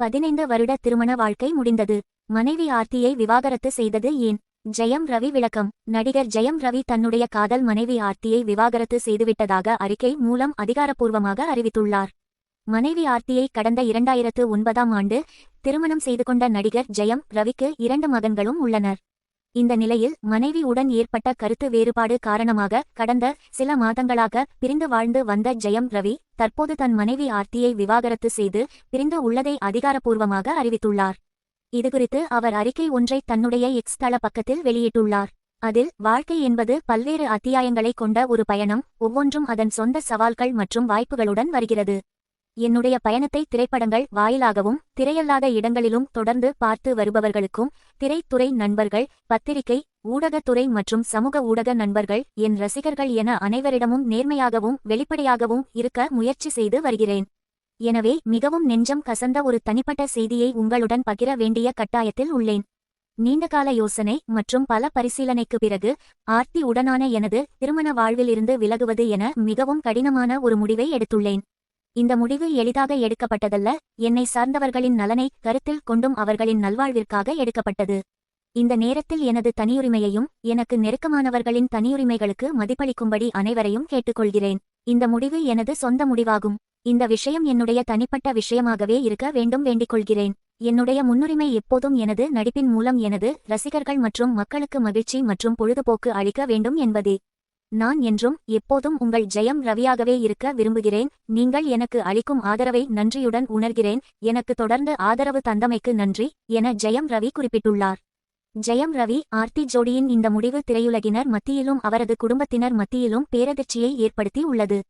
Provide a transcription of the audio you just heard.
பதினைந்து வருட திருமண வாழ்க்கை முடிந்தது. மனைவி ஆர்த்தியை விவாகரத்து செய்தது ஏன்? ஜெயம் ரவி விளக்கம். நடிகர் ஜெயம் ரவி தன்னுடைய காதல் மனைவி ஆர்த்தியை விவாகரத்து செய்துவிட்டதாக அறிக்கை மூலம் அதிகாரப்பூர்வமாக அறிவித்துள்ளார். மனைவி ஆர்த்தியை கடந்த இரண்டாயிரத்து ஒன்பதாம் ஆண்டு திருமணம் செய்து கொண்ட நடிகர் ஜெயம் ரவிக்கு இரண்டு மகன்களும் உள்ளனர். இந்த நிலையில் மனைவி உடன் ஏற்பட்ட கருத்து வேறுபாடு காரணமாக கடந்த சில மாதங்களாக பிரிந்து வாழ்ந்து வந்த ஜெயம் ரவி தற்போது தன் மனைவி ஆர்த்தியை விவாகரத்து செய்து பிரிந்து உள்ளதை அதிகாரப்பூர்வமாக அறிவித்துள்ளார். இதுகுறித்து அவர் அறிக்கை ஒன்றை தன்னுடைய எக்ஸ் தள பக்கத்தில் வெளியிட்டுள்ளார். அதில் வாழ்க்கை என்பது பல்வேறு அத்தியாயங்களை கொண்ட ஒரு பயணம் ஒவ்வொன்றும் அதன் சொந்த சவால்கள் மற்றும் வாய்ப்புகளுடன் வருகிறது. என்னுடைய பயணத்தை திரைப்படங்கள் வாயிலாகவும் திரையல்லாத இடங்களிலும் தொடர்ந்து பார்த்து வருபவர்களுக்கும் திரைத்துறை நண்பர்கள் பத்திரிகை ஊடகத்துறை மற்றும் சமூக ஊடக நண்பர்கள் என் ரசிகர்கள் என அனைவரிடமும் நேர்மையாகவும் வெளிப்படையாகவும் இருக்க முயற்சி செய்து வருகிறேன். எனவே மிகவும் நெஞ்சம் கசந்த ஒரு தனிப்பட்ட செய்தியை உங்களுடன் பகிர வேண்டிய கட்டாயத்தில் உள்ளேன். நீண்டகால யோசனை மற்றும் பல பரிசீலனைக்கு பிறகு ஆர்த்தி உடனான எனது திருமண வாழ்விலிருந்து விலகுவது என மிகவும் கடினமான ஒரு முடிவை எடுத்துள்ளேன். இந்த முடிவு எளிதாக எடுக்கப்பட்டதல்ல. என்னை சார்ந்தவர்களின் நலனை கருத்தில் கொண்டும் அவர்களின் நல்வாழ்விற்காக எடுக்கப்பட்டது. இந்த நேரத்தில் எனது தனியுரிமையையும் எனக்கு நெருக்கமானவர்களின் தனியுரிமைகளுக்கு மதிப்பளிக்கும்படி அனைவரையும் கேட்டுக்கொள்கிறேன். இந்த முடிவு எனது சொந்த முடிவாகும். இந்த விஷயம் என்னுடைய தனிப்பட்ட விஷயமாகவே இருக்க வேண்டும் வேண்டிக் கொள்கிறேன். என்னுடைய முன்னுரிமை எப்போதும் எனது நடிப்பின் மூலம் எனது ரசிகர்கள் மற்றும் மக்களுக்கு மகிழ்ச்சி மற்றும் பொழுதுபோக்கு அளிக்க வேண்டும் என்பதே. நான் என்றும் எப்போதும் உங்கள் ஜெயம் ரவியாகவே இருக்க விரும்புகிறேன். நீங்கள் எனக்கு அளிக்கும் ஆதரவை நன்றியுடன் உணர்கிறேன். எனக்கு தொடர்ந்து ஆதரவு தந்தமைக்கு நன்றி என ஜெயம் ரவி குறிப்பிட்டுள்ளார். ஜெயம் ரவி ஆர்த்தி ஜோடியின் இந்த முடிவு திரையுலகினர் மத்தியிலும் அவரது குடும்பத்தினர் மத்தியிலும் பேரதிர்ச்சியை ஏற்படுத்தி உள்ளது.